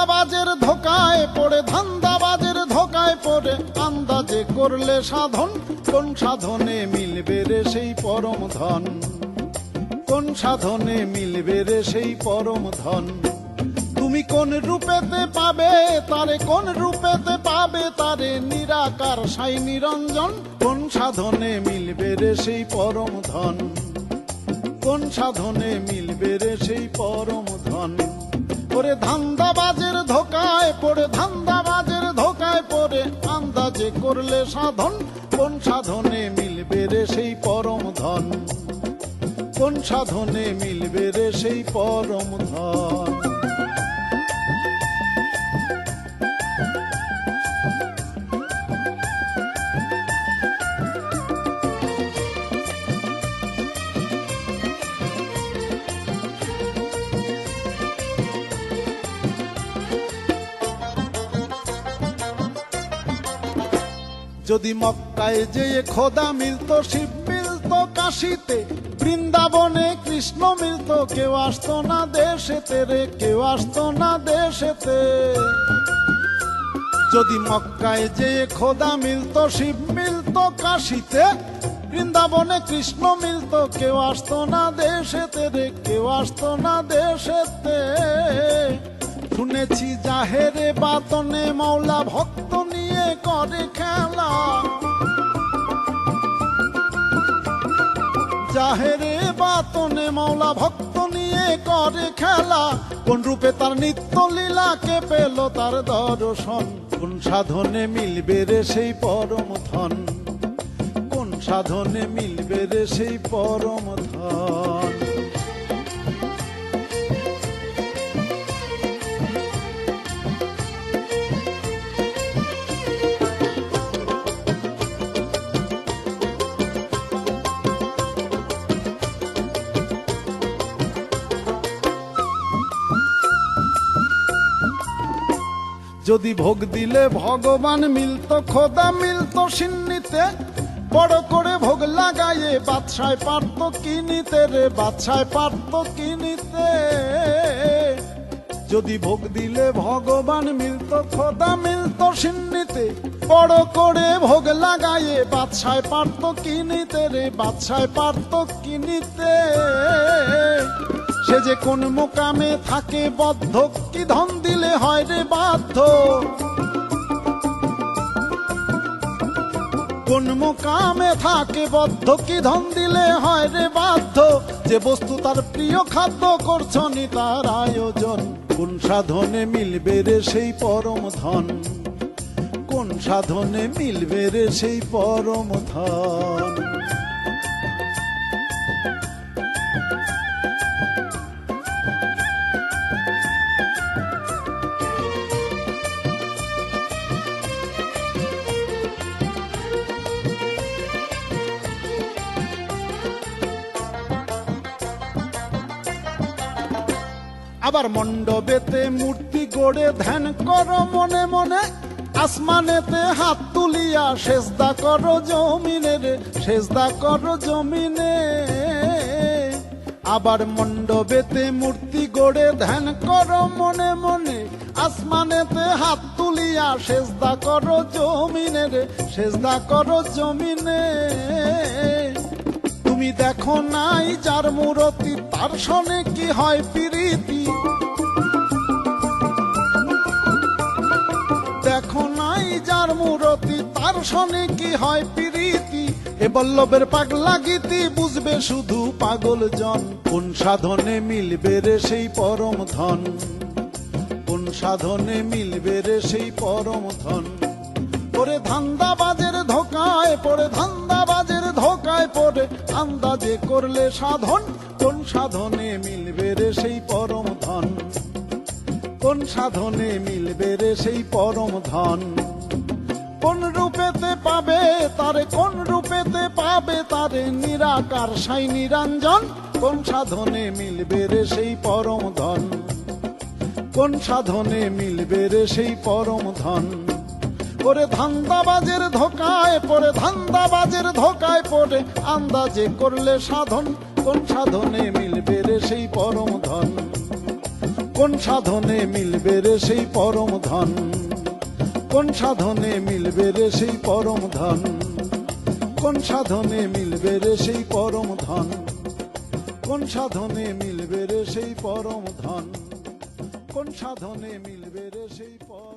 ধান্দাবাজের ধোকায় পড়ে, ধান্দাবাজের ধোকায় পড়ে। আন্দাজে করলে সাধন, কোন সাধনে মিলবে রে সেই পরম ধন? কোন সাধনে মিলবে রে সেই পরম ধন? তুমি কোন রূপেতে পাবে, তারে কোন রূপেতে পাবে, তারে নিরাকার সাই নিরঞ্জন? কোন সাধনে মিলবে রে সেই পরম ধন? কোন সাধনে মিলবে রে সেই পরম ধন? ওরে ধান্দাবাজের ধোকায়, পড়ে ধান্দাবাজের ধোকায়, পড়ে আন্দাজে করলে সাধন। কোন সাধনে মিলবে রে সেই পরম ধন? কোন সাধনে মিলবে রে সেই পরম ধন? যদি মক্কায় যেয়ে খোদা মিলতো, শিব মিলতো কাশিতে, বৃন্দাবনে কৃষ্ণ মিলতো, কেউ আসতো না দেশেতে রে, কেউ আসতো না দেশেতে। যদি মক্কায় যেয়ে খোদা মিলতো, শিব মিলতো কাশিতে, বৃন্দাবনে কৃষ্ণ মিলতো, কেউ আসতো না দেশেতে রে, কেউ আসতো না দেশেতে। শুনেছি জাহেরে বাতনে মাওলা ভক্ত নিয়ে করে খেলা। জাহেরে বাতনে মাওলা ভক্ত নিয়ে করে খেলা। কোন রূপে তার নিত্য লীলাকে পেল তার দর্শন? কোন সাধনে মিলবে রে সেই পরম ধন? কোন সাধনে মিলবে রে সেই পরম ধন? যদি ভোগ দিলে ভগবান মিলতো খোদা মিলতো সিন্নিতে। বড় করে ভোগ লাগাইয়ে বাদশায় পারতো কিনিতে রে, বাদশায় পারতো কিনিতে। যদি ভোগ দিলে ভগবান মিলতো খোদা মিলতো সিন্নিতে। বড় করে ভোগ লাগাইয়ে বাদশায় পারতো কিনিতে রে, বাদশায় পারতো কিনিতে। যে কোন মোকামে থাকে বদ্ধ, কি ধন দিলে হয় রে বাধ্য? কোন মোকামে থাকে বদ্ধ, কি ধন দিলে হয় রে বাধ্য? যে বস্তু তার প্রিয় খাদ্য করছনি তার আয়োজন, কোন সাধনে মিলবে রে সেই পরম ধন? কোন সাধনে মিলবে রে সেই পরম ধন? আবার মণ্ডপেতে মূর্তি গড়ে ধ্যান করো মনে মনে। আসমানেতে হাত তুলিয়া সেজদা করো জমিনে রে, সেজদা করো জমিনে। আবার মণ্ডপেতে মূর্তি গড়ে ধ্যান করো মনে মনে। আসমানেতে হাত তুলিয়া সেজদা করো জমিনে রে, সেজদা করো জমিনে। তুমি দেখো নাই যার মূরতি, তার সনে কি হয় প্রীতি? দেখো নাই যার মূরতি, তার সনে কি হয় প্রীতি? এ বল্লভের পাগলা গীতি বুঝবে শুধু পাগল জন। কোন সাধনে মিলবে রে সেই পরম ধন? কোন সাধনে মিলবে রে সেই পরম ধন? পরে ধান্দাবাজের ধোকায়, পড়ে ধান্দাবাজের পড়ে আন্দাজে করলে সাধন, কোন সাধনে মিলবে রে সেই পরম ধন? কোন সাধনে মিলবে রে সেই পরম ধন? কোন রূপেতে পাবে তারে, কোন রূপেতে পাবে তারে নিরাকার সাই নিরঞ্জন? কোন সাধনে মিলবে রে সেই পরম ধন? কোন সাধনে মিলবে রে সেই পরম ধন? ওরে ধান্দাবাজের ধোকায় পড়ে ধান্দাবাজের ধোকায় পড়ে। আন্দাজে করলে সাধন, কোন সাধনে মিলবে রে সেই পরম ধন? কোন সাধনে মিলবে রে সেই পরম ধন? কোন সাধনে মিলবে রে সেই পরম ধন? কোন সাধনে মিলবে রে সেই পরম ধন? কোন সাধনে মিলবে রে সেই পরম ধন? কোন সাধনে মিলবে রে সেই পরম